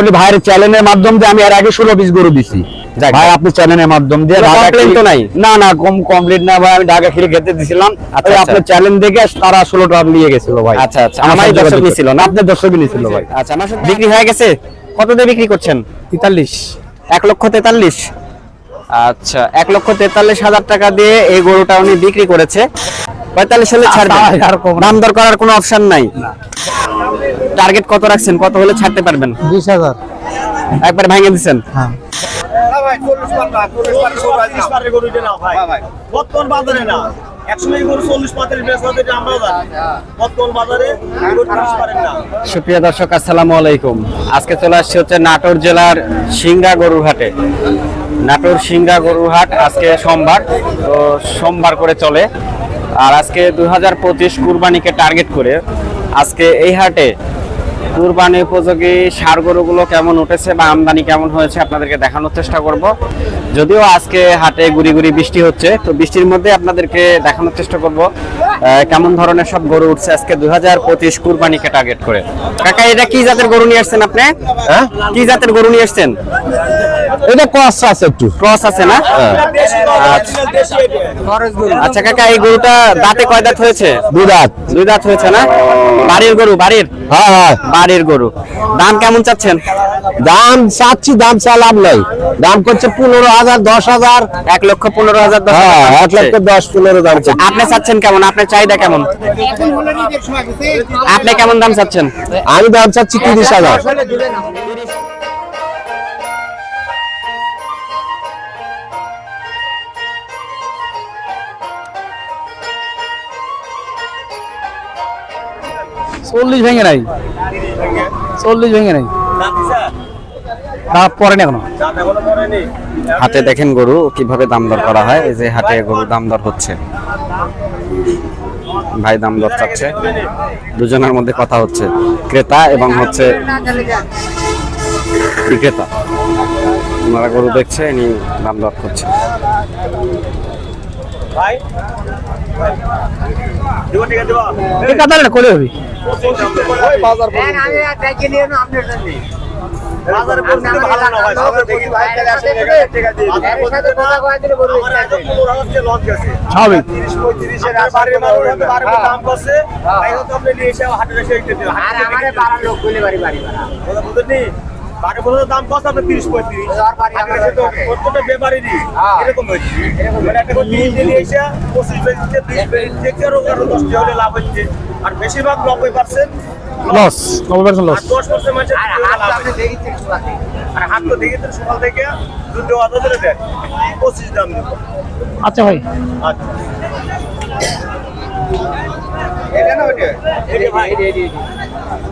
বলি ভাইয়ের চ্যানেলের মাধ্যম দিয়ে আমি এর আগে ষোলো পিস গরু দিছি। ভাই আপনি চ্যানেলের মাধ্যম দিয়ে কোনো তো নাই? না না কম কমপ্লিট না ভাই আমি ঢাকা খিরে খেতে দিছিলাম। আচ্ছা, আচ্ছা। আপনার চ্যানেল দেখে তারা ষোলো নিয়ে গেছিল ভাই। আচ্ছা, আচ্ছা। আমার দর্শক যোগাযোগ না? আপনার দর্শকই নিছিল ভাই। আচ্ছা আমার বিক্রি হয়ে গেছে? কত দিয়ে বিক্রি করছেন? তেতাল্লিশ। এক লক্ষ তেতাল্লিশ। আচ্ছা এক লক্ষ তেতাল্লিশ হাজার টাকা দিয়ে এই গরুটা উনি বিক্রি করেছে। পঁয়তাল্লিশ সালে আচ্ছা, আর দাম দর করার কোনো অপশন নাই। টার্গেট কত রাখছেন? কত হলে ছাড়তে পারবেন? বিশ হাজার। একবার ভেঙে দিচ্ছেন হ্যাঁ। সুপ্রিয় দর্শক আসসালামু আলাইকুম। আজকে চলে আসছে হচ্ছে নাটোর জেলার সিংড়া গরুর হাটে নাটোর সিংড়া গরুর হাট আজকে সোমবার তো সোমবার করে চলে। আর আজকে দুই হাজার পঁচিশ কুরবানিকে টার্গেট করে। আজকে এই হাটে কুরবানি উপযোগী সার গরুগুলো কেমন উঠেছে বা আমদানি কেমন হয়েছে আপনাদেরকে দেখানোর চেষ্টা করব। যদিও আজকে হাটে গুড়ি গুড়ি বৃষ্টি হচ্ছে তো বৃষ্টির মধ্যে আপনাদেরকে দেখানোর চেষ্টা করব আহ, কেমন ধরনের সব গরু উঠছে আজকে দুই হাজার পঁচিশ কুরবানিকে টার্গেট করে। কাকা এটা কি জাতের গরু নিয়ে আসছেন আপনি? হ্যাঁ? কি জাতের গরু নিয়ে আসছেন? এটা কষ্ট আছে একটু। ক্রস আছে না? আচ্ছা। দেশি এটা আচ্ছা কাকা এই গরুটা দাঁতে কয় দাঁত হয়েছে? দুই রাত দুই দাঁত হয়েছে না? বাড়ির গরু বাড়ির? হ্যাঁ হ্যাঁ। বাড়ির গরু। দাম কেমন চাচ্ছেন? দাম চাচ্ছি দাম চালাম নাই। দাম করছে পনেরো হাজার দশ হাজার। এক লক্ষ পনেরো হাজার দশ হ্যাঁ এক লক্ষ দশ পনেরো দাম করছে আপনি চাচ্ছেন কেমন? আপনার চাহিদা কেমন? আপনি কেমন দাম চাচ্ছেন? আমি দাম চাচ্ছি তিরিশ হাজার। চল্লিশ ভেঙে নাই। চল্লিশ ভেঙে নাই। দাম দিছে না পরে না এখনও। পড়েনি হাটে দেখেন গরু, কীভাবে দাম দর করা হয়? এই যে হাটে গরু দাম দর হচ্ছে। ভাই দাম দর চাচ্ছে। দুজনের মধ্যে কথা হচ্ছে। ক্রেতা এবং হচ্ছে বিক্রেতা। ওনারা গরু দেখছে, ইনি দাম দর করছে ভাই। দিব ঠিক আছে দিব। এই কাতারে কোলে হবে? গেছে স্বাভাবিক। দিন বাকি বলে দাম কত? আপনি তিরিশ পঁয়ত্রিশ। প্রত্যেকটা ব্যাপারেরই এরকম হচ্ছে মানে একটা নিয়ে এসে পঁচিশ বেরিয়েছে বিশ বেরিয়েছে তেরো তেরো দশটি হলে লাভ হচ্ছে। আর বেশিরভাগ নব্বই পার্সেন্ট লস নব্বই পার্সেন্ট লস আর দশ পার্সেন্ট মানুষের আর হাত তো দেখে তো সকাল থেকে দুটো হাজার ধরে দেন। পঁচিশ দাম দেবো। আচ্ছা ভাই। আচ্ছা। এটা না ওটা ভাই।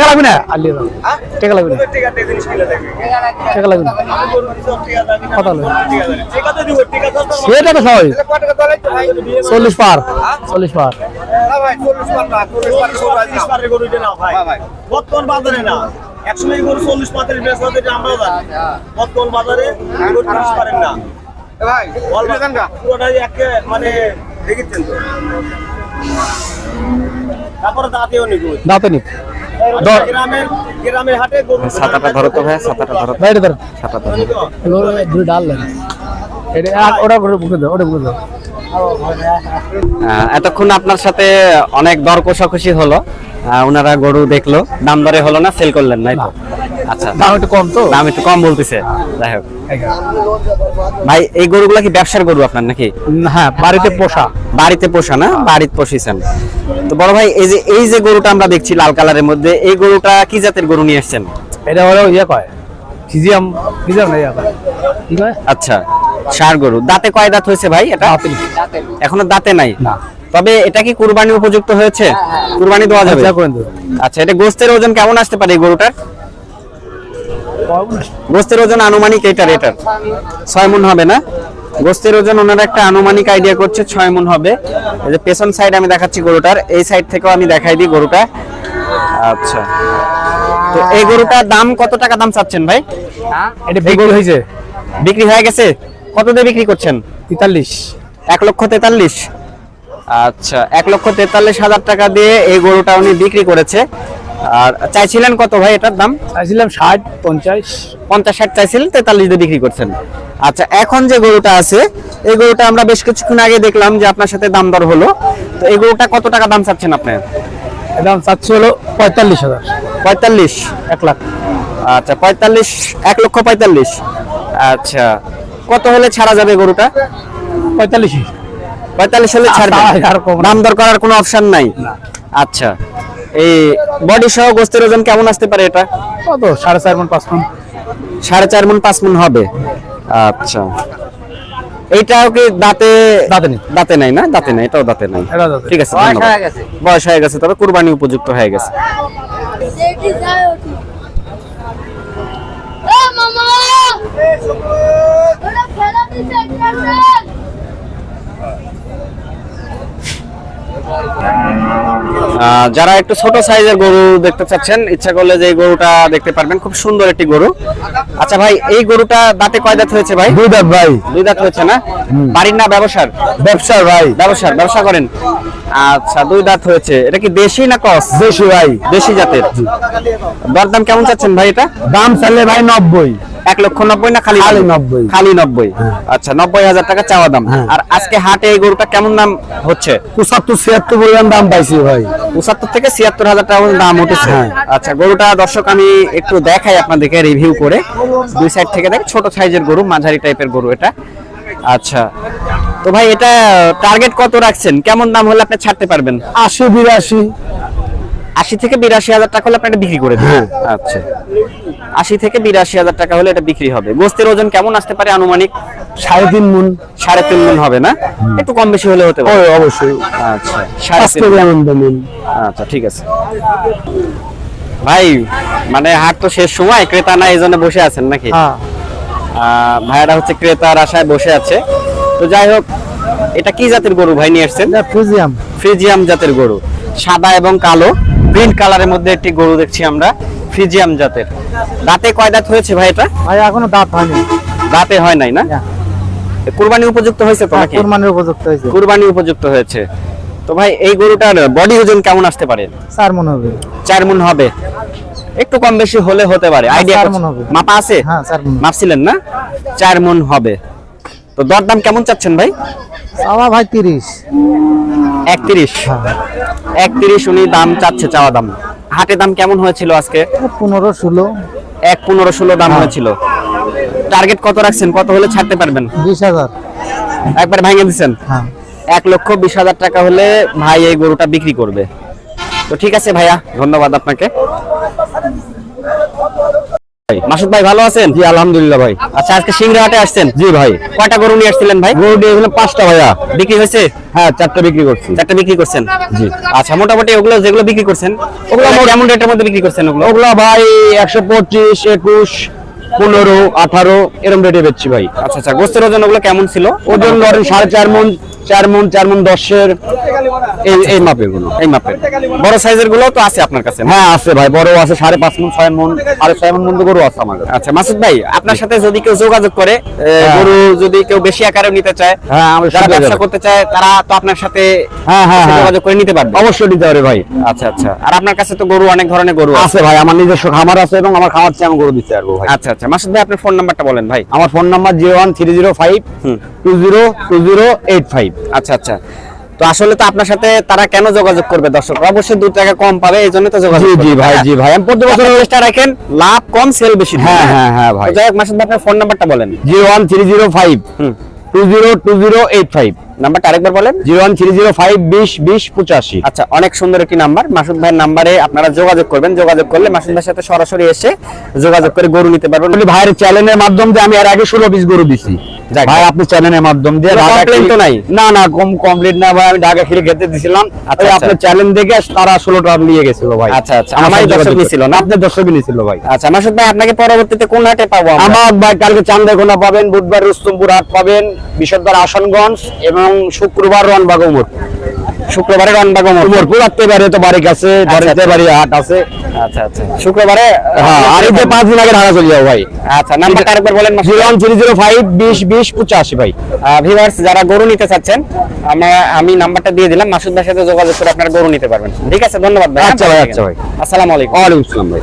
লাগবে না? দাও টাকা লাগবে না? টাকা লাগবে না। কত সেটা তো সবাই চল্লিশ পার। চল্লিশ পার। বর্তমান বাজারে না। একসময় গরু চল্লিশ পঁয়তাল্লিশ বেশ হতে আমরা জানি। বর্তমান বাজারে গরু তিরিশ পারেন না। পুরোটাই একে মানে দেখেছেন তো? তারপরে দাঁতেও নিগুজ দাঁতে নি ধর। গ্রামের গ্রামের হাটে গরু ছাতাটা ধরো তো ভাই ছাতাটা ধরো। ভাই এটা ধর ছাতা ধরো। দুই ডাল এটা ওটা করে বুকে দাও ওটা বুকে দাও এতক্ষণ আপনার সাথে অনেক দর কষাকষি হলো। ওনারা গরু দেখল। দাম দরে হলো না সেল করলেন নাই তো? আচ্ছা। দাম একটু কম তো। দাম একটু কম বলতেছে। যাই হোক। ভাই এই গরুগুলা কি ব্যবসার গরু আপনার নাকি? হ্যাঁ বাড়িতে পোষা। বাড়িতে পোষা না? বাড়িতে পুষিছেন। তো বড় ভাই এই যে এই যে গরুটা আমরা দেখছি লাল কালারের মধ্যে এই গরুটা কি জাতের গরু নিয়ে এসেছেন এটা হলো ইয়ে কয়? ফিজিয়াম ফিজিয়াম না ইয়ে কয়? কি কয়? আচ্ছা সার গরু। দাঁতে কয় দাঁত হয়েছে ভাই এটা? দাঁতে এখনও দাঁতে নাই? না। তবে এটা কি কুরবানি উপযুক্ত হয়েছে? কুরবানি দেওয়া যাবে? আচ্ছা আচ্ছা এটা গোস্তের ওজন কেমন আসতে পারে এই গরুটার? গোস্তের ওজন আনুমানিক এটার এটার। ছয় মন হবে না? গোস্তের ওজন ওনারা একটা আনুমানিক আইডিয়া করছে ছয় মন হবে। এই যে পেছন সাইড আমি দেখাচ্ছি গরুটার এই সাইড থেকেও আমি দেখাই দিই গরুটা। আচ্ছা। তো এই গরুটার দাম কত টাকা দাম চাচ্ছেন ভাই? এটা বিক্রি হয়েছে। বিক্রি হয়ে গেছে? কত দিয়ে বিক্রি করছেন? তেতাল্লিশ। এক লক্ষ তেতাল্লিশ। আচ্ছা এক লক্ষ তেতাল্লিশ হাজার টাকা দিয়ে এই গরুটা উনি বিক্রি করেছে। আর চাইছিলেন কত ভাই এটার দাম? চাইছিলাম ষাট পঞ্চাশ। পঞ্চাশ ষাট চাইছিলেন তেতাল্লিশ দিয়ে বিক্রি করছেন। আচ্ছা এখন যে গরুটা আছে এই গরুটা আমরা বেশ কিছুক্ষণ আগে দেখলাম যে আপনার সাথে দাম দর হলো। তো এই গরুটা কত টাকা দাম চাচ্ছেন আপনি? এর দাম চাচ্ছি হলো পঁয়তাল্লিশ হাজার। পঁয়তাল্লিশ? এক লাখ। আচ্ছা পঁয়তাল্লিশ এক লক্ষ পঁয়তাল্লিশ। আচ্ছা কত হলে ছাড়া যাবে গরুটা? পঁয়তাল্লিশ। পঁয়তাল্লিশ হলে ছাড়বে। না। দাম দর করার কোনো অপশন নাই। আচ্ছা এই বডি সহ গোস্তের ওজন কেমন আসতে পারে এটা? কত? সাড়ে চার মন পাঁচ মন সাড়ে চার মন পাঁচ মন হবে। আচ্ছা। এইটাও কি দাঁতে দাঁতে নেই। দাঁতে নাই না? দাঁতে নাই এটাও দাঁতে নাই। ঠিক আছে বয়স হয়ে গেছে। তবে কুরবানি উপযুক্ত হয়ে গেছে। মামা ওরা ফেলা দিছে একটা আহ, যারা একটু ছোট সাইজের গরু দেখতে চাচ্ছেন ইচ্ছা করলে যে গরুটা দেখতে পারবেন খুব সুন্দর একটি গরু। আচ্ছা ভাই এই গরুটা দাঁতে কয় দাঁত হয়েছে ভাই? দুই দাঁত ভাই। দুই দাঁত হয়েছে না? বাড়ির না ব্যবসার? ব্যবসার ভাই। ব্যবসার ব্যবসা করেন। আচ্ছা দুই দাঁত হয়েছে। এটা কি দেশি না কস? দেশি ভাই। দেশি জাতের। দরদাম কেমন চাচ্ছেন ভাই এটা? দাম চাইলে ভাই নব্বই। এক লক্ষ নব্বই না খালি খালি নব্বই। খালি নব্বই। আচ্ছা নব্বই হাজার টাকা চাওয়া দাম। হ্যাঁ। আর আজকে হাটে এই গরুটা কেমন দাম হচ্ছে? পঁচাত্তর ছিয়াত্তর পরিমাণ দাম পাইছি ভাই। পঁচাত্তর থেকে ছিয়াত্তর হাজার টাকা দাম উঠেছে। হ্যাঁ। আচ্ছা গরুটা দর্শক আমি একটু দেখাই আপনাদেরকে রিভিউ করে। দুই সাইড থেকে দেখ ছোট সাইজের গরু মাঝারি টাইপের গরু এটা। আচ্ছা তো ভাই এটা টার্গেট কত রাখছেন? কেমন দাম হলে আপনি ছাড়তে পারবেন? আশি বিরাশি। আশি থেকে বিরাশি হাজার টাকা হলে আপনি এটা বিক্রি করে দেবেন। হ্যাঁ। আচ্ছা। আশি থেকে বিরাশি হাজার টাকা হলে এটা বিক্রি হবে। গোস্তের ওজন কেমন আসতে পারে আনুমানিক? সাড়ে তিন মন সাড়ে তিন মন হবে না? একটু কম বেশি হলে হতে পারে। অবশ্যই আচ্ছা সাড়ে তিন মন আচ্ছা ঠিক আছে। ভাই মানে হাট তো শেষ সময় ক্রেতা না এই জন্য বসে আছেন নাকি? হ্যাঁ। আহ, ভাইয়ারা হচ্ছে ক্রেতার আশায় বসে আছে। তো যাই হোক এটা কি জাতের গরু ভাই নিয়ে আসছেন? ফিউজিয়াম ফ্রিজিয়াম জাতের গরু সাদা এবং কালো। প্রিন্ট কালারের মধ্যে একটি গরু দেখছি আমরা ফ্রিজিয়াম জাতের। দাঁতে কয় দাঁত হয়েছে ভাই এটা? ভাই এখনও দাঁত হয়নি। দাঁতে হয় নাই না? না। কুরবানি উপযুক্ত হয়েছে তো নাকি? কোরবানির উপযুক্ত হয়েছে। কুরবানি উপযুক্ত হয়েছে। তো ভাই এই গরুটার বডি ওজন কেমন আসতে পারে? চার মন হবে। চার মন হবে। একটু কম বেশি হলে হতে পারে। আইডিয়া হবে। মাপা আছে? হ্যাঁ মাপছিলেন না? চার মন হবে। তো দরদাম কেমন চাচ্ছেন ভাই? চাওয়া ভাই তিরিশ। একত্রিশ। একত্রিশ উনি দাম চাচ্ছে চাওয়া দাম। হাটে দাম কেমন হয়েছিল আজকে? পনেরো ষোলো। এক পনেরো ষোলো দাম হ্যাঁ। হয়েছিল। টার্গেট কত রাখছেন? কত হলে ছাড়তে পারবেন? বিশ হাজার। একবার ভেঙে দিচ্ছেন হ্যাঁ। এক লক্ষ বিশ হাজার টাকা হলে ভাই এই গরুটা বিক্রি করবে। তো ঠিক আছে ভাইয়া ধন্যবাদ আপনাকে। ভাই, মাসুদ ভাই ভালো আছেন? জি আলহামদুলিল্লাহ ভাই। আচ্ছা আজকে সিংড়া আসছেন? জি ভাই। কয়টা গরু নিয়ে আসছিলেন ভাই? গরু এখানে পাঁচটা ভাইয়া। বিক্রি হয়েছে? হ্যাঁ চারটা বিক্রি করছি। চারটা বিক্রি করছেন? জি। আচ্ছা মোটামুটি ওগুলো যেগুলো বিক্রি করছেন ওগুলো কেমন রেটের মধ্যে বিক্রি করছেন ওগুলো? ওগুলা ভাই একশো পঁচিশ একুশ পনেরো আঠারো এরকম রেটে বেচছি ভাই। আচ্ছা আচ্ছা গোস্তের ওজন ওগুলো কেমন ছিল? ওজন ধরেন সাড়ে চার মন চার মন চার মন দশের। এই এই মাপেরগুলো এই মাপের। বড় সাইজেরগুলো তো আছে আপনার কাছে। হ্যাঁ আছে ভাই বড় আছে সাড়ে পাঁচ মন ছয় মন সাড়ে ছয় মন পর্যন্ত গরু আছে আমার কাছে। আচ্ছা মাসুদ ভাই আপনার সাথে যদি কেউ যোগাযোগ করে গরু যদি কেউ বেশি আকারে নিতে চায় হ্যাঁ আমি ব্যবসা করতে চায় তারা তো আপনার সাথে হ্যাঁ হ্যাঁ হ্যাঁ। যোগাযোগ করে নিতে পারবে। অবশ্যই দিতে পারে ভাই। আচ্ছা আচ্ছা। আর আপনার কাছে তো গরু অনেক ধরনের গরু আছে। আছে ভাই আমার নিজস্ব খামার আছে এবং আমার খামার চেয়ে আমি গরু দিতে পারব ভাই। আচ্ছা আচ্ছা। মাসুদ ভাই আপনার ফোন নাম্বারটা বলেন ভাই। আমার phone number zero one three zero five two zero two zero eight five আচ্ছা আচ্ছা। তো আসলে তো আপনার সাথে তারা কেন যোগাযোগ করবে দর্শক? অবশ্যই দু টাকা কম পাবে এই জন্য তো যোগাযোগ জি ভাই হ্যাঁ। জি ভাই। আমি প্রতি বছর চেষ্টা রাখেন লাভ কম সেল বেশি হ্যাঁ, হ্যাঁ, হ্যাঁ, ভাই। যাই হোক মাসুদ আপনার ফোন নাম্বারটা বলেন। Zero one three zero five two zero two zero eight five. নাম্বারটা আরেকবার বলেন? Zero one three zero five বিশ বিশ পঁচাশি। আচ্ছা অনেক সুন্দর একটি নাম্বার। মাসুদ ভাইয়ের নাম্বারে আপনারা যোগাযোগ করবেন। যোগাযোগ করলে মাসুদ ভাইয়ের সাথে সরাসরি এসে যোগাযোগ করে গরু নিতে পারবেন। ভাইয়ের চ্যানেলের মাধ্যম দিয়ে আমি এর আগে ষোলো পিস গরু দিছি। ভাই আপনি চ্যানেলের মাধ্যম দিয়ে কোনো তো নাই? না না কম কমপ্লিট না ভাই আমি ঢাকা খিরে খেতে দিছিলাম। আচ্ছা, আচ্ছা। আপনার চ্যানেল দেখে তারা ষোলোটা নিয়ে গেছিল ভাই। আচ্ছা, আচ্ছা। আমার দর্শক নিছিল না? আপনার নিছিল ভাই। আচ্ছা মাসুদ ভাই আপনাকে পরবর্তীতে কোন হাটে পাবো আমার? ভাই কালকে পাবেন বুধবার রুস্তমপুর হাট পাবেন বিশদবার আসনগঞ্জ এবং শুক্রবার রনবাগ উমর। শুক্রবারে রনবাগ অমর উমরপুর পারে তো বাড়ি কাছে বাড়িতে আচ্ছা। বাড়ি হাট আছে। আচ্ছা আচ্ছা। শুক্রবারে হ্যাঁ আর এই পাঁচ দিন আগে ঢাকা চলে যাব ভাই। আচ্ছা নাম্বারটা আরেকবার বলেন জিরো ওয়ান জিরো ফাইভ বিশ বিশ পঁচাশি ভাই। ভিউয়ার্স যারা গরু নিতে চাচ্ছেন আমরা আমি নাম্বারটা দিয়ে দিলাম। মাসুদ ভাইয়ের সাথে যোগাযোগ করে আপনারা গরু নিতে পারবেন। ঠিক আছে ধন্যবাদ ভাই। আচ্ছা ভাই, আচ্ছা ভাই। আসসালামু আলাইকুম। ওয়ালাইকুম আসসালাম ভাই।